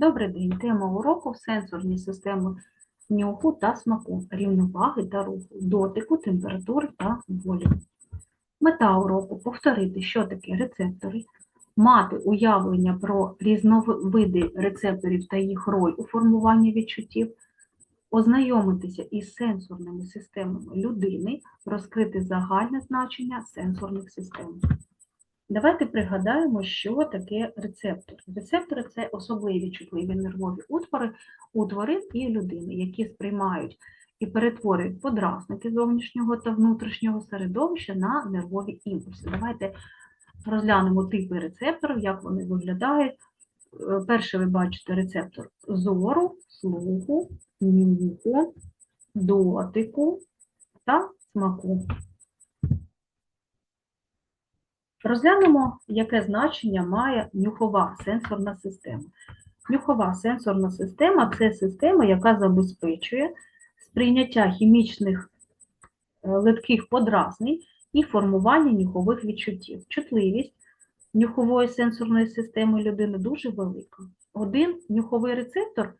Добрий день. Тема уроку сенсорні системи нюху та смаку, рівноваги та руху, дотику, температури та болю. Мета уроку повторити, що таке рецептори, мати уявлення про різновиди рецепторів та їх роль у формуванні відчуттів, ознайомитися із сенсорними системами людини, розкрити загальне значення сенсорних систем. Давайте пригадаємо, що таке рецептор. Рецептори це особливі чутливі нервові утвори у тварин і людини, які сприймають і перетворюють подразники зовнішнього та внутрішнього середовища на нервові імпульси. Давайте розглянемо типи рецепторів, як вони виглядають. Е, Перше ви бачите рецептор зору, слуху, нюху, дотику та смаку. Розглянемо, яке значення має нюхова сенсорна система. Нюхова сенсорна система це система, яка забезпечує сприйняття хімічних е, липких подразнень і формування нюхових відчуттів. Чутливість нюхової сенсорної системи людини дуже велика. Один нюховий рецептор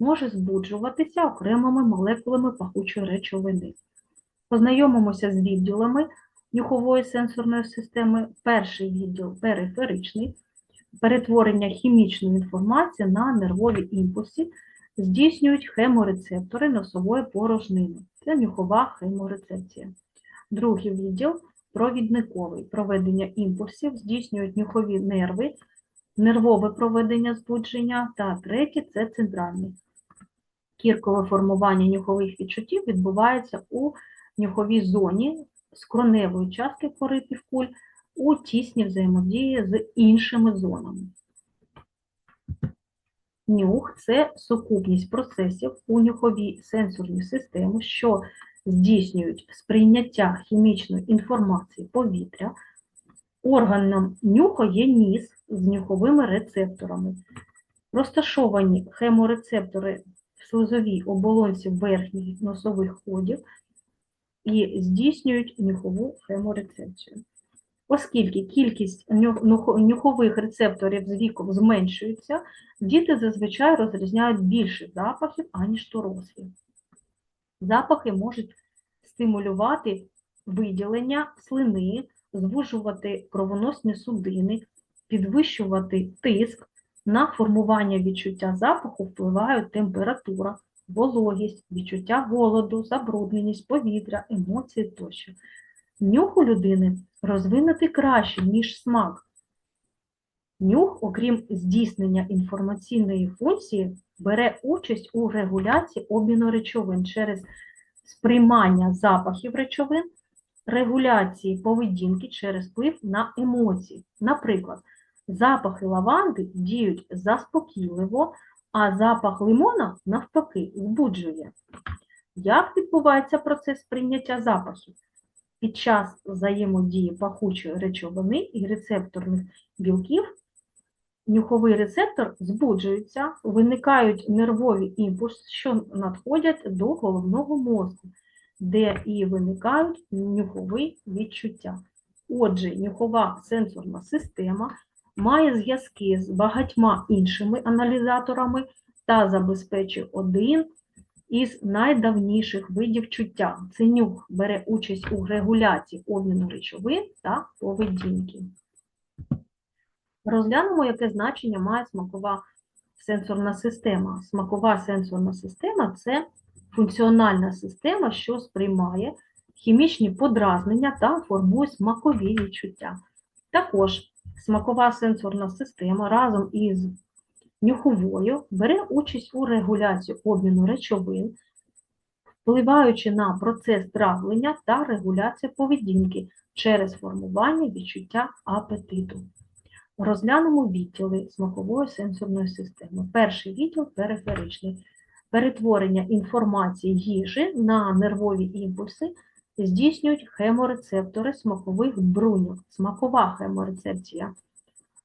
може збуджуватися окремими молекулами пахучої речовини. Познайомимося з відділами нюхової сенсорної системи. Перший відділ периферичний, перетворення хімічної інформації на нервові імпульси здійснюють хеморецептори носової порожнини. Це нюхова хеморецепція. Другий відділ провідниковий. Проведення імпульсів здійснюють нюхові нерви, нервове проведення збудження. Та третє це центральний. Кіркове формування нюхових відчуттів відбувається у нюховій зоні скроневої частки кори півкуль у тісній взаємодії з іншими зонами. Нюх це сукупність процесів у нюховій сенсорній системі, що здійснюють сприйняття хімічної інформації повітря. Органом нюху є ніс з нюховими рецепторами. Розташовані хеморецептори в слизовій оболонці верхніх носових ходів і здійснюють нюхову хеморецепцію. Оскільки кількість нюхових рецепторів з віком зменшується, діти зазвичай розрізняють більше запахів, аніж дорослі. Запахи можуть стимулювати виділення слини, звужувати кровоносні судини, підвищувати тиск. На формування відчуття запаху впливають температура, вологість, відчуття голоду, забрудненість повітря, емоції тощо. Нюх у людини розвинутий краще, ніж смак. Нюх, окрім здійснення інформаційної функції, бере участь у регуляції обміну речовин через сприймання запахів речовин, регуляції поведінки через вплив на емоції. Наприклад, запахи лаванди діють заспокійливо, а запах лимона, навпаки, збуджує. Як відбувається процес прийняття запахів? Під час взаємодії пахучої речовини і рецепторних білків нюховий рецептор збуджується, виникають нервові імпульси, що надходять до головного мозку, де і виникають нюхові відчуття. Отже, нюхова сенсорна система має зв'язки з багатьма іншими аналізаторами та забезпечує один із найдавніших видів чуття. Це нюх бере участь у регуляції обміну речовин та поведінки. Розглянемо, яке значення має смакова сенсорна система. Смакова сенсорна система це функціональна система, що сприймає хімічні подразнення та формує смакові відчуття. Також смакова сенсорна система разом із нюховою бере участь у регуляції обміну речовин, впливаючи на процес травлення та регуляцію поведінки через формування відчуття апетиту. Розглянемо відділи смакової сенсорної системи. Перший відділ периферичний. Перетворення інформації їжі на нервові імпульси здійснюють хеморецептори смакових бруньок, смакова хеморецепція.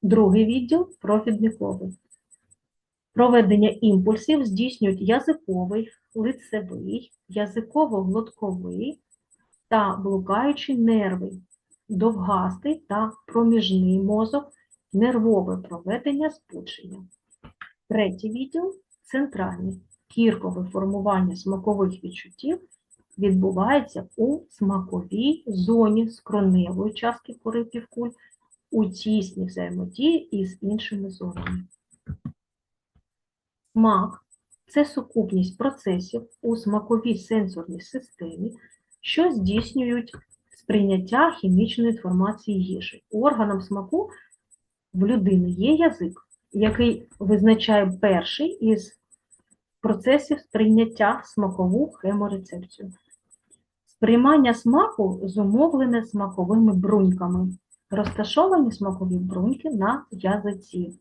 Другий відділ провідниковий. Проведення імпульсів здійснюють язиковий, лицевий, язиково-глотковий та блукаючі нерви, довгастий та проміжний мозок, нервове проведення збудження. Третій відділ центральний. Кіркове формування смакових відчуттів відбувається у смаковій зоні скроневої частки кори півкуль у тісній взаємодії із іншими зонами. Смак це сукупність процесів у смаковій сенсорній системі, що здійснюють сприйняття хімічної інформації їжі. Органом смаку в людини є язик, який визначає перший із процесів сприйняття смакову хеморецепцію. Сприймання смаку зумовлене смаковими бруньками. Розташовані смакові бруньки на язиці.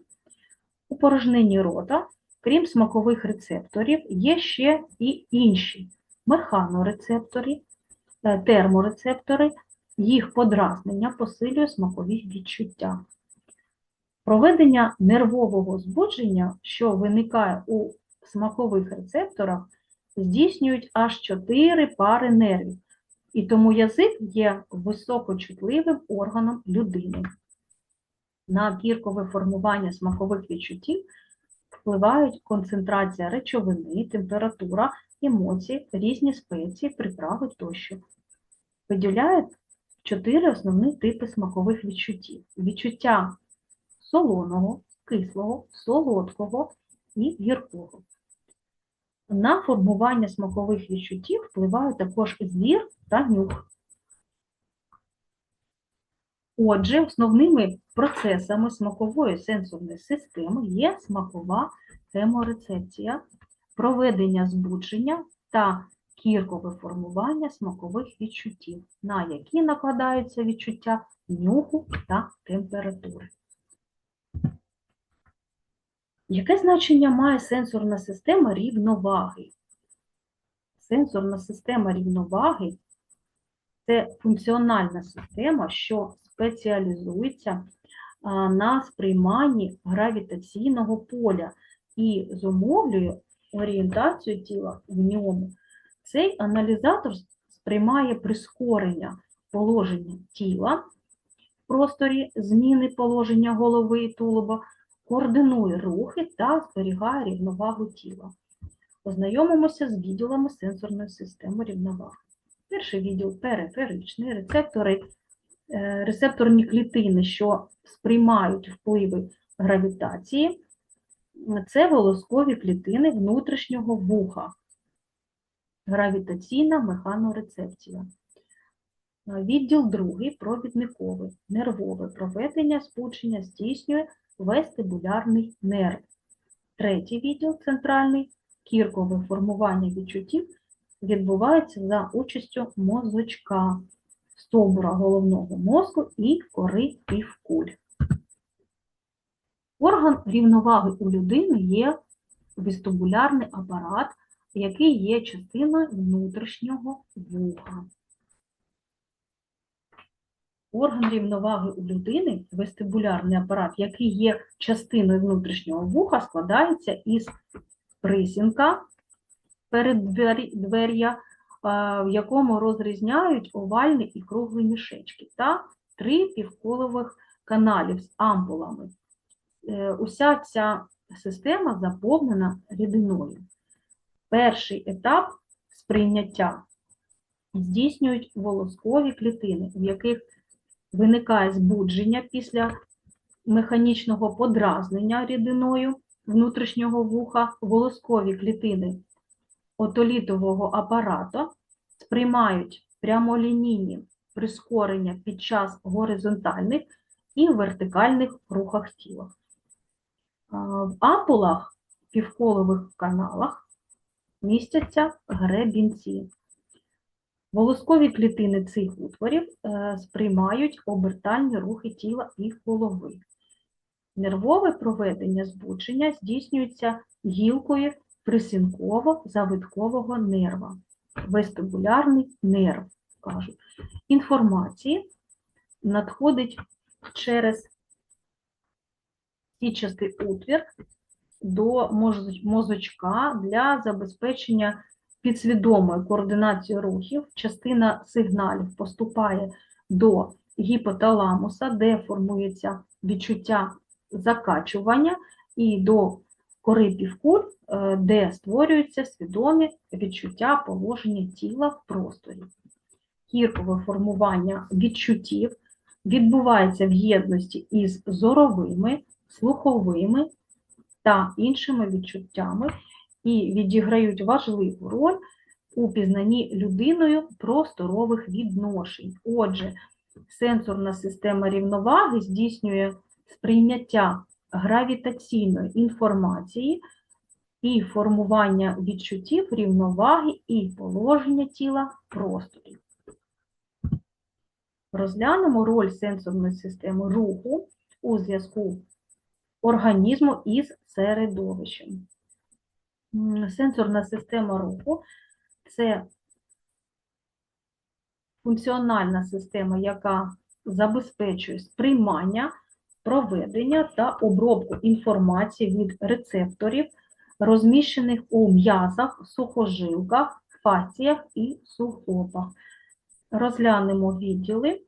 У порожнині рота, крім смакових рецепторів, є ще і інші механорецептори, е, терморецептори, їх подразнення посилює смакові відчуття. Проведення нервового збудження, що виникає у смакових рецепторах, здійснюють аж чотири пари нервів, і тому язик є високочутливим органом людини. На кіркове формування смакових відчуттів впливають концентрація речовини, температура, емоції, різні спеції, приправи тощо. Виділяють чотири основні типи смакових відчуттів: відчуття солоного, кислого, солодкого і гіркого. На формування смакових відчуттів впливають також зір та нюх. Отже, основними процесами смакової сенсорної системи є смакова хеморецепція, проведення збудження та кіркове формування смакових відчуттів, на які накладаються відчуття нюху та температури. Яке значення має сенсорна система рівноваги? Сенсорна система рівноваги це функціональна система, що спеціалізується на сприйманні гравітаційного поля і зумовлює орієнтацію тіла в ньому. Цей аналізатор сприймає прискорення положення тіла в просторі, зміни положення голови і тулуба, координує рухи та зберігає рівновагу тіла. Ознайомимося з відділами сенсорної системи рівноваги. Перший відділ периферичний, рецептори, е, рецепторні клітини, що сприймають впливи гравітації, це волоскові клітини внутрішнього вуха, гравітаційна механорецепція. Відділ другий провідниковий, нервове проведення спучення здійснює вестибулярний нерв. Третій відділ центральний кіркове формування відчуттів відбувається за участю мозочка, стовбура головного мозку і кори півкуль. Орган рівноваги у людини є вестибулярний апарат, який є частиною внутрішнього вуха. Орган рівноваги у людини, вестибулярний апарат, який є частиною внутрішнього вуха, складається із присінка переддвер'я, в якому розрізняють овальні і круглі мішечки, та три півколових каналів з ампулами. Е, Уся ця система заповнена рідиною. Перший етап сприйняття здійснюють волоскові клітини, в яких виникає збудження після механічного подразнення рідиною внутрішнього вуха, волоскові клітини отолітового апарату сприймають прямолінійні прискорення під час горизонтальних і вертикальних рухах тіла. В ампулах, півколових каналах містяться гребінці. Волоскові клітини цих утворів е, сприймають обертальні рухи тіла і голови. Нервове проведення збудження здійснюється гілкою присінково-завиткового нерва, вестибулярний нерв, кажуть. Інформації надходить через січастий утвір до мозочка для забезпечення підсвідомої координації рухів. Частина сигналів поступає до гіпоталамуса, де формується відчуття закачування, і до кори півкуль, е, де створюються свідомі відчуття положення тіла в просторі. Кіркове формування відчуттів відбувається в єдності із зоровими, слуховими та іншими відчуттями і відіграють важливу роль у пізнанні людиною просторових відношень. Отже, сенсорна система рівноваги здійснює сприйняття гравітаційної інформації і формування відчуттів рівноваги і положення тіла в просторі. Розглянемо роль сенсорної системи руху у зв'язку організму із середовищем. Сенсорна система руху це функціональна система, яка забезпечує сприймання, проведення та обробку інформації від рецепторів, розміщених у м'язах, сухожилках, фасціях і суглобах. Розглянемо відділи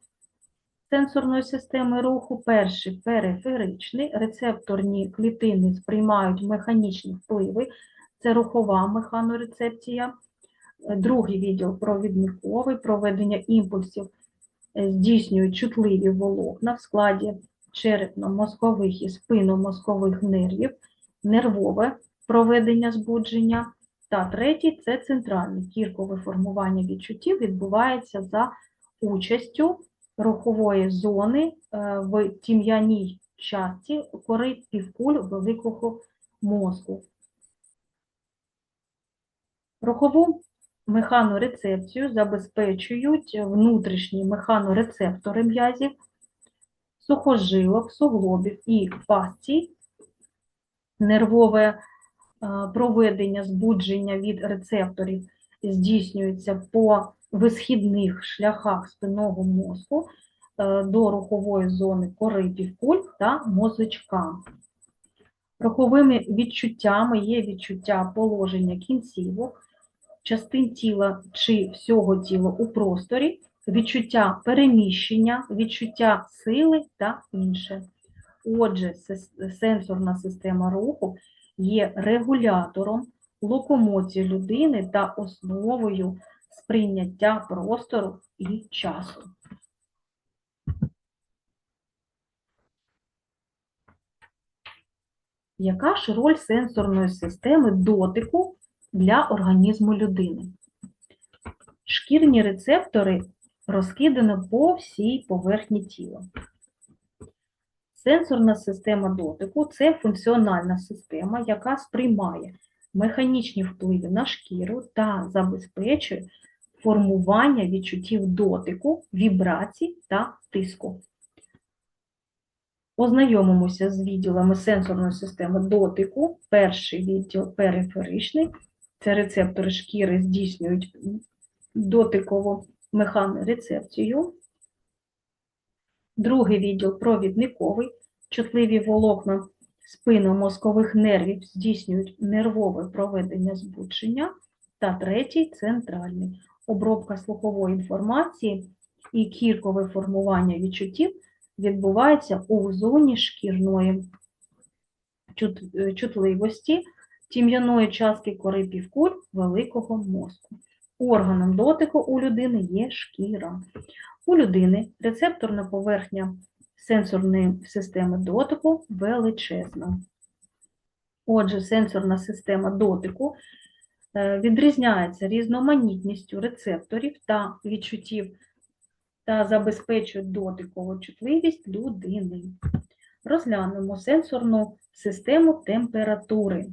сенсорної системи руху. Перший периферичний, рецепторні клітини сприймають механічні впливи, це рухова механорецепція. Другий відділ провідниковий, проведення імпульсів е, здійснюють чутливі волокна в складі черепно-мозкових і спинномозкових нервів, нервове проведення збудження. Та третій це центральне кіркове формування відчуттів відбувається за участю рухової зони е, в тім'яній частці кори півкуль великого мозку. Рухову механорецепцію забезпечують внутрішні механорецептори м'язів, сухожилок, суглобів і фасцій, нервове е, проведення збудження від рецепторів здійснюється по висхідних шляхах спинного мозку е, до рухової зони кори півкуль та мозочка. Руховими відчуттями є відчуття положення кінцівок, частин тіла чи всього тіла у просторі, відчуття переміщення, відчуття сили та інше. Отже, сенсорна система руху є регулятором локомоції людини та основою сприйняття простору і часу. Яка ж роль сенсорної системи дотику для організму людини? Шкірні рецептори розкидані по всій поверхні тіла. Сенсорна система дотику це функціональна система, яка сприймає механічні впливи на шкіру та забезпечує формування відчуттів дотику, вібрацій та тиску. Ознайомимося з відділами сенсорної системи дотику. Перший відділ периферичний. Це рецептори шкіри здійснюють дотикову механорецепцію. Другий відділ провідниковий. Чутливі волокна спинномозкових нервів здійснюють нервове проведення збудження. Та третій центральний. Обробка слухової інформації і кіркове формування відчуттів відбувається у зоні шкірної чутливості тім'яної частки кори півкуль великого мозку. Органом дотику у людини є шкіра. У людини рецепторна поверхня сенсорної системи дотику величезна. Отже, сенсорна система дотику е, відрізняється різноманітністю рецепторів та відчуттів та забезпечує дотикову чутливість людини. Розглянемо сенсорну систему температури.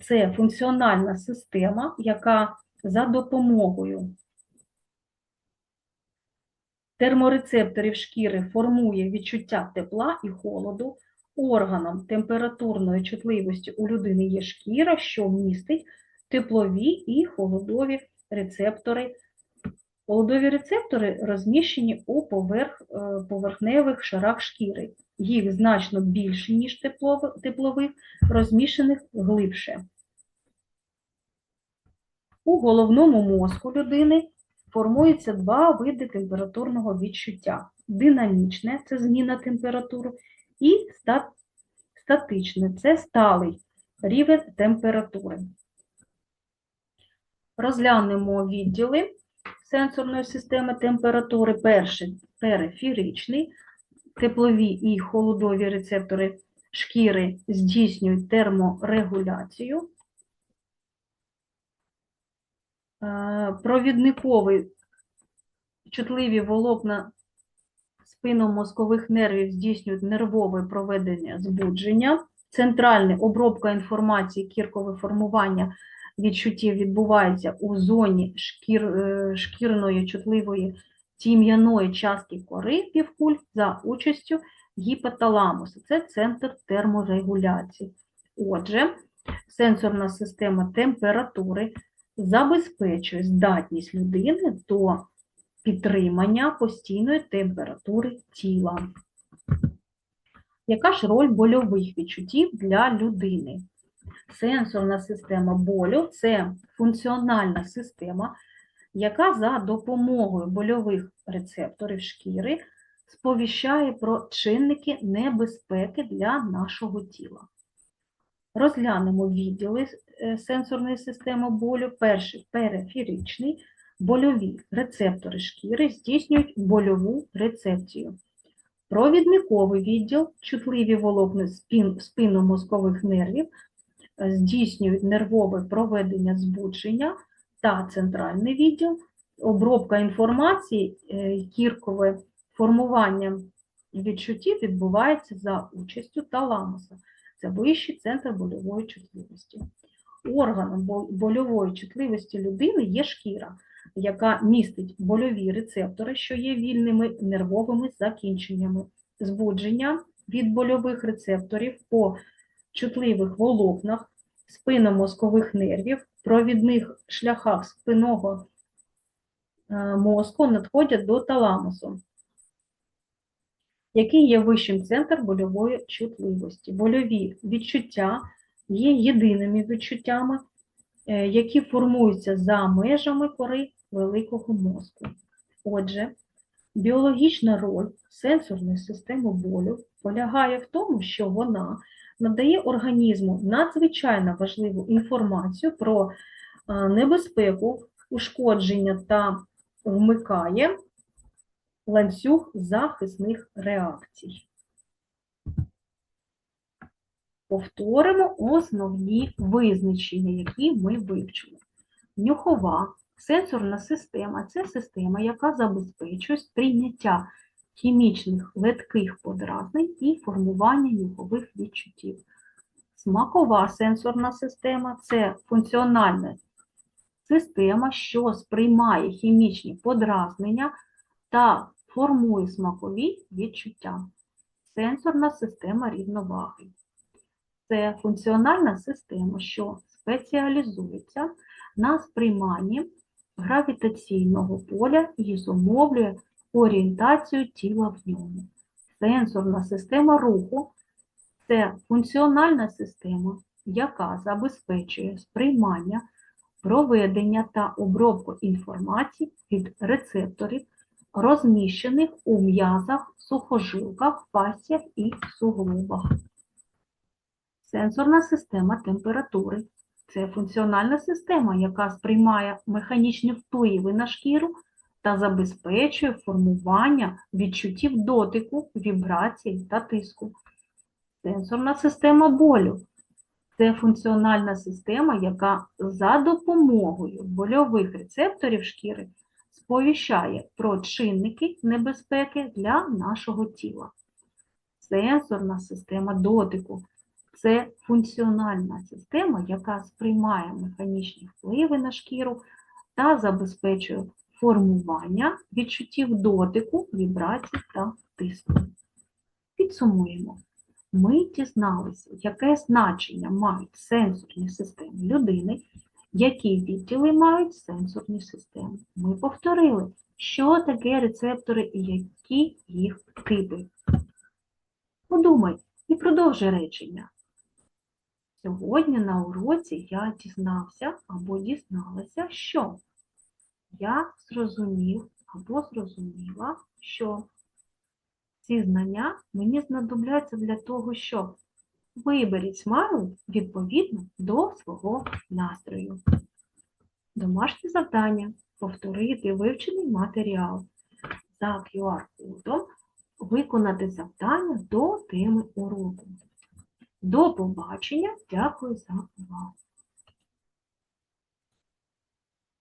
Це функціональна система, яка за допомогою терморецепторів шкіри формує відчуття тепла і холоду. Органом температурної чутливості у людини є шкіра, що містить теплові і холодові рецептори. Холодові рецептори розміщені у поверх, е, поверхневих шарах шкіри. Їх значно більше, ніж теплових, розміщених глибше. У головному мозку людини формуються два види температурного відчуття. Динамічне це зміна температури, і статичне це сталий рівень температури. Розглянемо відділи сенсорної системи температури. Перший периферичний, теплові і холодові рецептори шкіри здійснюють терморегуляцію. Е, Провідниковий чутливі волокна спинномозкових нервів здійснюють нервове проведення збудження. Центральне обробка інформації, кіркове формування відчуттів відбувається у зоні шкір, е, шкірної чутливої тім'яної частки кори півкуль за участю гіпоталамусу. Це центр терморегуляції. Отже, сенсорна система температури забезпечує здатність людини до підтримання постійної температури тіла. Яка ж роль больових відчуттів для людини? Сенсорна система болю це функціональна система, яка за допомогою больових рецепторів шкіри сповіщає про чинники небезпеки для нашого тіла. Розглянемо відділи е, сенсорної системи болю. Перший периферичний. Больові рецептори шкіри здійснюють больову рецепцію. Провідниковий відділ, чутливі волокна спін, спинномозкових нервів е, здійснюють нервове проведення збудження та центральний відділ, обробка інформації, е, кіркове формування відчуттів відбувається за участю таламуса. Це вищий центр больової чутливості. Органом больової чутливості людини є шкіра, яка містить больові рецептори, що є вільними нервовими закінченнями. Збудження від больових рецепторів по чутливих волокнах, спинномозкових нервів, провідних шляхах спинного е, мозку надходять до таламусу, який є вищим центром больової чутливості. Больові відчуття є єдиними відчуттями, е, які формуються за межами кори великого мозку. Отже, біологічна роль сенсорної системи болю полягає в тому, що вона надає організму надзвичайно важливу інформацію про е, небезпеку, ушкодження та вмикає ланцюг захисних реакцій. Повторимо основні визначення, які ми вивчили. Нюхова сенсорна система це система, яка забезпечує сприйняття хімічних летких подразнень і формування нюхових відчуттів. Смакова сенсорна система це функціональна система, що сприймає хімічні подразнення та формує смакові відчуття. Сенсорна система рівноваги. Це функціональна система, що спеціалізується на сприйманні гравітаційного поля і зумовлює орієнтацію тіла в ньому. Сенсорна система руху це функціональна система, яка забезпечує сприймання, проведення та обробку інформації від рецепторів, розміщених у м'язах, сухожилках, фасціях і суглобах. Сенсорна система температури це функціональна система, яка сприймає механічні впливи на шкіру та забезпечує формування відчуттів дотику, вібрацій та тиску. Сенсорна система болю це функціональна система, яка за допомогою больових рецепторів шкіри сповіщає про чинники небезпеки для нашого тіла. Сенсорна система дотику це функціональна система, яка сприймає механічні впливи на шкіру та забезпечує формування відчуттів дотику, вібрацій та тиску. Підсумуємо. Ми дізналися, яке значення мають сенсорні системи людини, які відділи мають сенсорні системи. Ми повторили, що таке рецептори і які їх типи. Подумай і продовжуй речення. Сьогодні на уроці я дізнався або дізналася, що я зрозумів або зрозуміла, що ці знання мені знадобляться для того, щоб Виберіть смайлик відповідно до свого настрою. Домашнє завдання повторити вивчений матеріал за QR-кодом, виконати завдання до теми уроку. До побачення. Дякую за увагу.